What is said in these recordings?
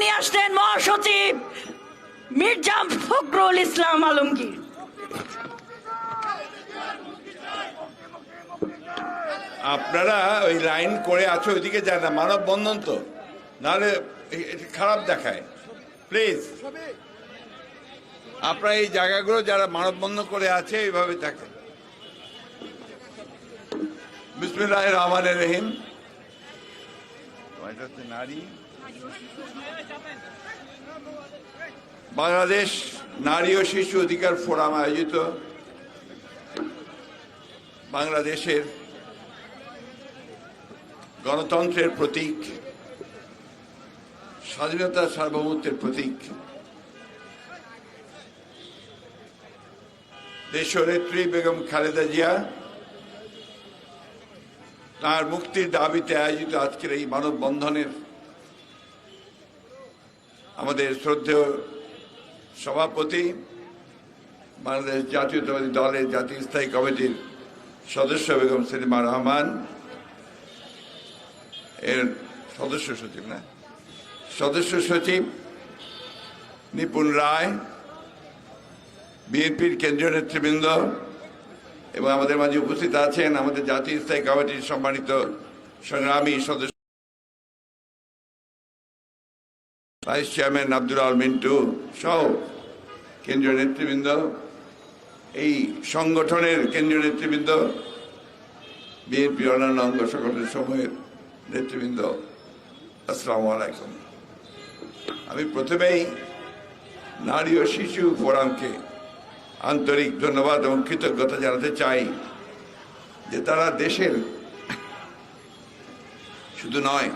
নিয়ে আসলেন মহাসচিব মির্জা ফখরুল ইসলাম আলমগীর। আপনারা ওই লাইন করে আছো, ওইদিকে যায় না, মানব বন্ধন তো। নাহলে খারাপ দেখায়। প্লিজ আপনারা এই জায়গাগুলো যারা মানব বন্ধন করে আছে, এইভাবে থাকে বিসমিল্লাহ রহমান রহিম। নারী। বাংলাদেশ নারী ও শিশু অধিকার ফোরাম আয়োজিত বাংলাদেশের গণতন্ত্রের প্রতীক স্বাধীনতা সার্বভৌমত্বের প্রতীক, দেশনেত্রী বেগম খালেদা জিয়া তার মুক্তির দাবিতে আয়োজিত আজকের এই মানববন্ধনের আমাদের শ্রদ্ধেয় সভাপতি, বাংলাদেশ জাতীয়তাবাদী দলের জাতীয় স্থায়ী কমিটির সদস্য বেগম সেলিমা রহমান, এর সদস্য সচিব না, সদস্য সচিব নিপুণ রায়, বিএনপির কেন্দ্রীয় নেতৃবৃন্দ এবং আমাদের মাঝে উপস্থিত আছেন আমাদের জাতীয় স্থায়ী কমিটির সম্মানিত সংগ্রামী সদস্য ভাইস চেয়ারম্যান আব্দুল আল মিন্টু সহ কেন্দ্রীয় নেতৃবৃন্দ, এই সংগঠনের কেন্দ্রীয় নেতৃবৃন্দ, বিএনপি অন্যান্য অঙ্গ সংগঠনের সময়ের নেতৃবৃন্দ, আসসালামু আলাইকুম। আমি প্রথমেই নারী ও শিশু ফোরামকে আন্তরিক ধন্যবাদ এবং কৃতজ্ঞতা জানাতে চাই যে তারা দেশের শুধু নয়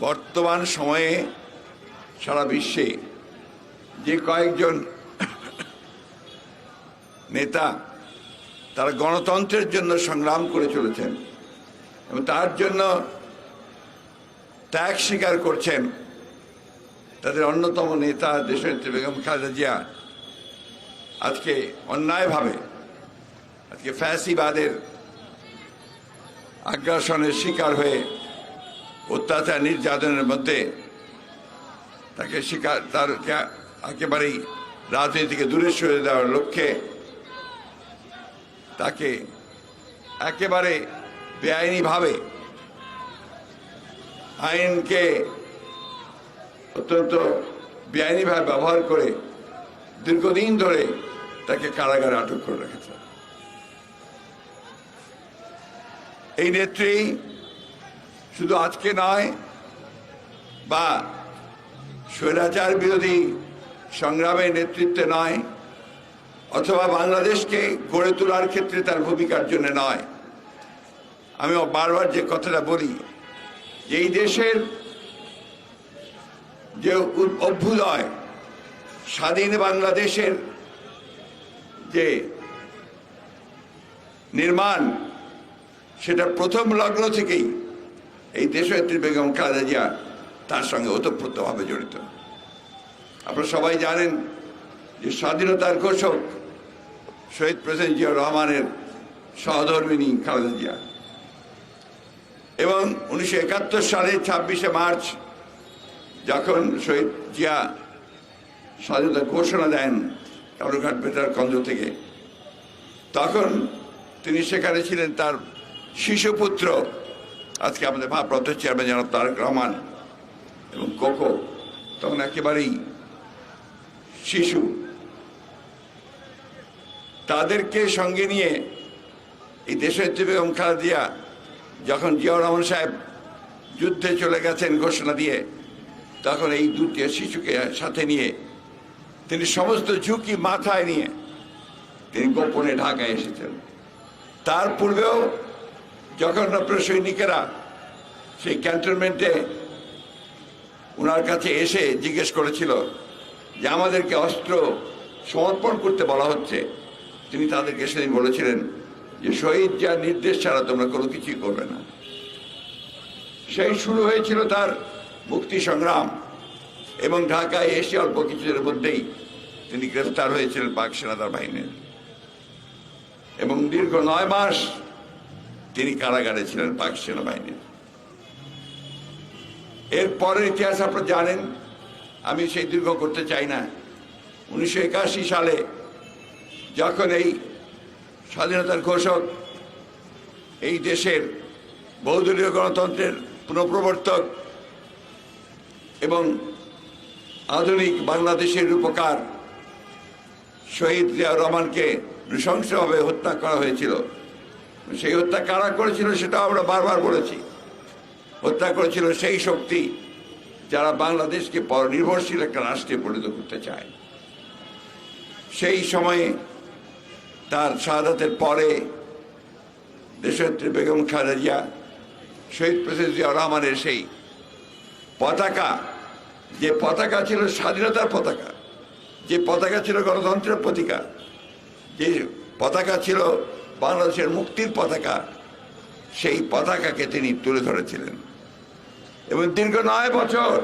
বর্তমান সময়ে সারা বিশ্বে যে কয়েকজন নেতা তারা গণতন্ত্রের জন্য সংগ্রাম করে চলেছেন এবং তার জন্য ত্যাগ স্বীকার করছেন তাদের অন্যতম নেতা দেশনেত্রী বেগম খালেদা জিয়া। আজকে অন্যায়ভাবে, আজকে ফ্যাসিবাদের আগ্রাসনের শিকার হয়ে অত্যাচার নির্যাতনের মধ্যে তাকে শিকার, তার একেবারেই রাজনীতি থেকে দূরে সরে দেওয়ার লক্ষ্যে তাকে একেবারে বেআইনিভাবে আইনকে অত্যন্ত বেআইনিভাবে ব্যবহার করে দীর্ঘদিন ধরে তাকে কারাগারে আটক করে রেখেছে। এই নেত্রী শুধু আজকে নয়, বা স্বৈরাচার বিরোধী সংগ্রামের নেতৃত্বে নয়, অথবা বাংলাদেশকে গড়ে তোলার ক্ষেত্রে তার ভূমিকার জন্য নয়। আমি বারবার যে কথাটা বলি, যে এই দেশের যে অভ্যুদয়, স্বাধীন বাংলাদেশের যে নির্মাণ, সেটা প্রথম লগ্ন থেকেই এই দেশনেত্রী বেগম খালেদা জিয়া তার সঙ্গে ওতপ্রোতভাবে জড়িত। আপনারা সবাই জানেন যে স্বাধীনতার ঘোষক শহীদ প্রেসিডেন্ট জিয়া রহমানের সহধর্মিনী খালেদা জিয়া। এবং উনিশশো একাত্তর সালে ছাব্বিশে মার্চ যখন শহীদ জিয়া স্বাধীনতার ঘোষণা দেন কালুঘাট বেতার কেন্দ্র থেকে, তখন তিনি সেখানে ছিলেন তার শিশুপুত্র আজকে আমাদের ভারপ্রাপ্ত চেয়ারম্যান জনাব তারেক রহমান এবং কোকো তখন একেবারেই শিশু। তাদেরকে সঙ্গে নিয়ে এই দেশের বেগম খালেদিয়া যখন জিয়াউর রহমান সাহেব যুদ্ধে চলে গেছেন ঘোষণা দিয়ে, তখন এই দুটি শিশুকে সাথে নিয়ে তিনি সমস্ত ঝুঁকি মাথায় নিয়ে তিনি গোপনে ঢাকায় এসেছেন। তার পূর্বেও যখন আপনার সৈনিকেরা সেই ক্যান্টনমেন্টে ওনার কাছে এসে জিজ্ঞেস করেছিল যে আমাদেরকে অস্ত্র সমর্পণ করতে বলা হচ্ছে। তিনি তাদেরকে সেদিন বলেছিলেন যে শহীদ যা নির্দেশ ছাড়া তোমরা কোনো কিছুই করবে না। সেই শুরু হয়েছিল তার মুক্তি সংগ্রাম এবং ঢাকায় এসে অল্প কিছুদের মধ্যেই তিনি গ্রেফতার হয়েছিলেন পাক সেনাদার বাহিনীর। এবং দীর্ঘ নয় মাস তিনি কারাগারে ছিলেন পাক সেনাবাহিনীর। এর পরের ইতিহাস আপনারা জানেন, আমি সেই দীর্ঘ করতে চাই না। উনিশশো একাশি সালে যখন এই স্বাধীনতার ঘোষক, এই দেশের বহুদলীয় গণতন্ত্রের পুনঃপ্রবর্তক এবং আধুনিক বাংলাদেশের রূপকার শহীদ জিয়াউর রহমানকে নৃশংসভাবে হত্যা করা হয়েছিল। সেই হত্যা কারা করেছিল সেটাও আমরা বারবার বলেছি। হত্যা করেছিল সেই শক্তি যারা বাংলাদেশকে পরনির্ভরশীল একটা রাষ্ট্রে পরিণত করতে চায়। সেই সময়ে তার শাহাদাতের পরে দেশত্রী বেগম খালেদা জিয়া শহীদ প্রেসিডেন্ট জিয়া রহমানের সেই পতাকা, যে পতাকা ছিল স্বাধীনতার পতাকা, যে পতাকা ছিল গণতন্ত্রের প্রতীকা, যে পতাকা ছিল বাংলাদেশের মুক্তির পতাকা, সেই পতাকাকে তিনি তুলে ধরেছিলেন। এবং দীর্ঘ নয় বছর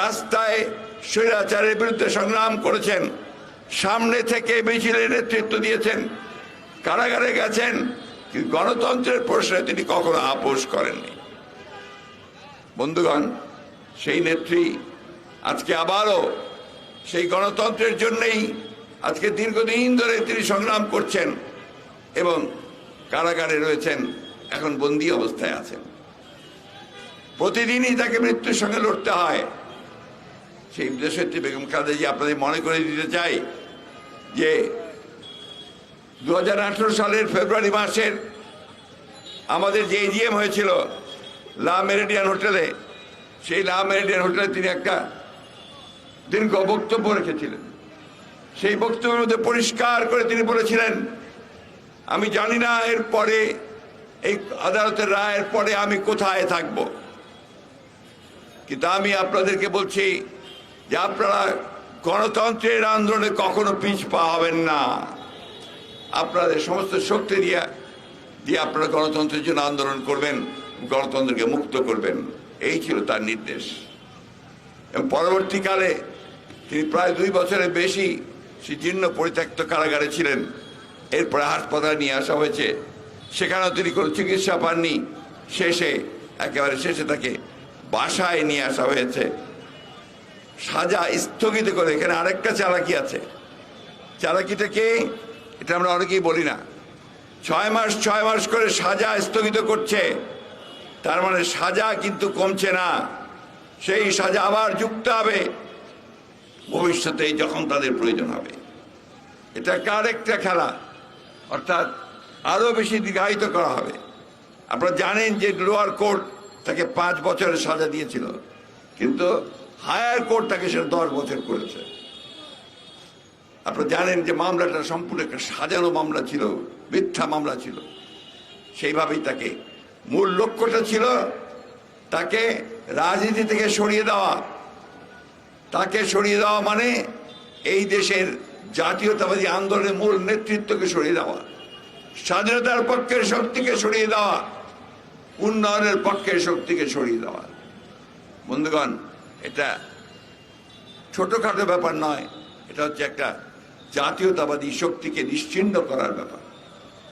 রাস্তায় স্বৈরাচারের বিরুদ্ধে সংগ্রাম করেছেন, সামনে থেকে মিছিলের নেতৃত্ব দিয়েছেন, কারাগারে গেছেন গণতন্ত্রের প্রশ্নে তিনি কখনো আপোষ করেননি। বন্ধুগণ, সেই নেত্রী আজকে আবারও সেই গণতন্ত্রের জন্যেই আজকে দীর্ঘদিন ধরে তিনি সংগ্রাম করছেন এবং কারাগারে রয়েছেন, এখন বন্দি অবস্থায় আছেন। প্রতিদিনই তাকে মৃত্যুর সঙ্গে লড়তে হয়। সেই দেশত্রী বেগম খালেদা আপনাদের মনে করে দিতে চাই যে দু হাজার আঠারো সালের ফেব্রুয়ারি মাসের আমাদের যে এজিএম হয়েছিল, লা মেরিডিয়ান হোটেলে, সেই লা মেরিডিয়ান হোটেলে তিনি একটা দীর্ঘ বক্তব্য রেখেছিলেন। সেই বক্তব্যের মধ্যে পরিষ্কার করে তিনি বলেছিলেন, আমি জানি না এর পরে এই আদালতের রায়ের পরে আমি কোথায় থাকব। কিন্তু আমি আপনাদেরকে বলছি যে আপনারা গণতন্ত্রের আন্দোলনে কখনো পিছ পা হবেন না। আপনাদের সমস্ত শক্তি দিয়ে দিয়ে আপনারা গণতন্ত্রের জন্য আন্দোলন করবেন, গণতন্ত্রকে মুক্ত করবেন। এই ছিল তার নির্দেশ। পরবর্তীকালে তিনি প্রায় দুই বছরের বেশি জীর্ণ পরিত্যক্ত কারাগারে ছিলেন। এরপরে হাসপাতালে নিয়ে আসা হয়েছে। সেখানেও তিনি কোনো চিকিৎসা পাননি। শেষে, একেবারে শেষে তাকে বাসায় নিয়ে আসা হয়েছে। সাজা স্থগিত করে এখানে আরেকটা চালাকি আছে। চালাকিটা কে? এটা আমরা অনেকেই বলি না। ছয় মাস ছয় মাস করে সাজা স্থগিত করছে। তার মানে সাজা কিন্তু কমছে না। সেই সাজা আবার যুক্ত হবে। ভবিষ্যতে যখন তাদের প্রয়োজন হবে। এটা একটা আরেকটা খেলা। অর্থাৎ আরও বেশি দীর্ঘায়িত করা হবে। আপনারা জানেন যে লোয়ার কোর্ট তাকে পাঁচ বছরের সাজা দিয়েছিল। কিন্তু হায়ার কোর্ট তাকে সেটা দশ বছর করেছে। আপনারা জানেন যে মামলাটা সম্পূর্ণ একটা সাজানো মামলা ছিল, মিথ্যা মামলা ছিল। সেইভাবেই তাকে মূল লক্ষ্যটা ছিল তাকে রাজনীতি থেকে সরিয়ে দেওয়া। তাকে সরিয়ে দেওয়া মানে এই দেশের জাতীয়তাবাদী আন্দোলনের মূল নেতৃত্বকে সরিয়ে দেওয়া। স্বাধীনতার পক্ষের শক্তিকে সরিয়ে দেওয়া। উন্নয়নের পক্ষে শক্তিকে সরিয়ে দেওয়া। বন্ধুগণ, এটা ছোটখাটো ব্যাপার নয়, এটা হচ্ছে একটা জাতীয়তাবাদী শক্তিকে নিশ্চিন্ন করার ব্যাপার।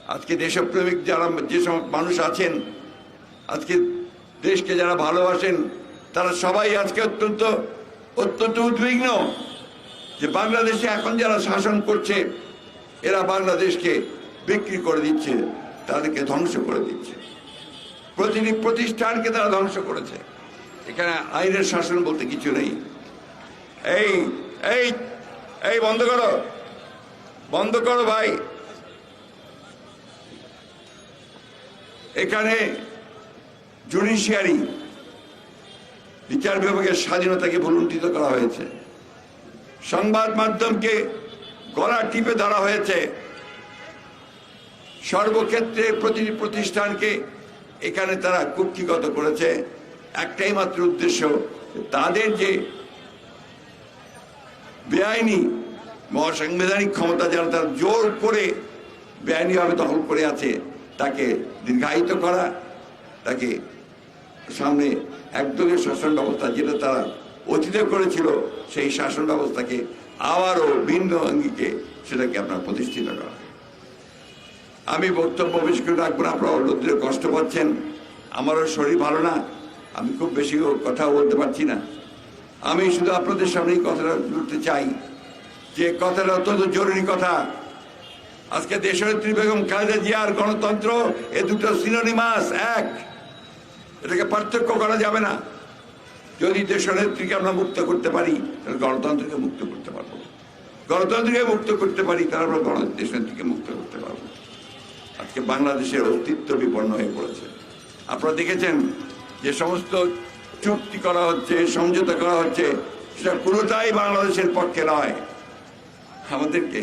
আজকে দেশপ্রেমিক যারা, যে সব মানুষ আছেন, আজকে দেশকে যারা ভালোবাসেন, তারা সবাই আজকে অত্যন্ত অত্যন্ত উদ্বিগ্ন যে বাংলাদেশে এখন যারা শাসন করছে, এরা বাংলাদেশকে বিক্রি করে দিচ্ছে, তাদেরকে ধ্বংস করে দিচ্ছে। প্রতিটি প্রতিষ্ঠানকে তারা ধ্বংস করেছে। এখানে আইনের শাসন বলতে কিছু নেই। এই এই এই বন্ধ করো। বন্ধ করো ভাই। এখানে জুডিশিয়ারি, বিচার বিভাগের স্বাধীনতাকে ভুলুণ্ঠিত করা হয়েছে। সংবাদ মাধ্যমকে গলা টিপে ধরা হয়েছে। সর্বক্ষেত্রে প্রতিটি প্রতিষ্ঠানকে এখানে তারা কুক্ষিগত করেছে। একটাই মাত্র উদ্দেশ্য, তাদের যে বেআইনি মহাসাংবিধানিক ক্ষমতা যারা তার জোর করে বেআইনিভাবে দখল করে আছে, তাকে দীর্ঘায়িত করা, তাকে সামনে একদলীয় শাসন ব্যবস্থা যেটা তারা অতীতে করেছিল, সেই শাসন ব্যবস্থাকে আবারও ভিন্ন অঙ্গিকে সেটাকে আপনার প্রতিষ্ঠিত করা। আমি বক্তব্য বেশি করে রাখব না, আপনারা রোদ্রে কষ্ট পাচ্ছেন। আমারও শরীর ভালো না, আমি খুব বেশি কথা বলতে পারছি না। আমি শুধু আপনাদের সামনেই কথাটা বলতে চাই। যে কথাটা অত্যন্ত জরুরি কথা। আজকে দেশনেত্রী বেগম খালেদা জিয়ার গণতন্ত্র, এ দুটো সিনোনিমাস এক। এটাকে পার্থক্য করা যাবে না। যদি দেশনেত্রীকে আমরা মুক্ত করতে পারি, তাহলে গণতন্ত্রকে মুক্ত করতে পারব। গণতন্ত্রকে মুক্ত করতে পারি, তাহলে আমরা গণ, দেশনেত্রীকে মুক্ত করতে পারব। আজকে বাংলাদেশের অস্তিত্ব বিপন্ন হয়ে পড়েছে। আপনারা দেখেছেন যে সমস্ত চুক্তি করা হচ্ছে, সমঝোতা করা হচ্ছে, সেটা পুরোটাই বাংলাদেশের পক্ষে নয়। আমাদেরকে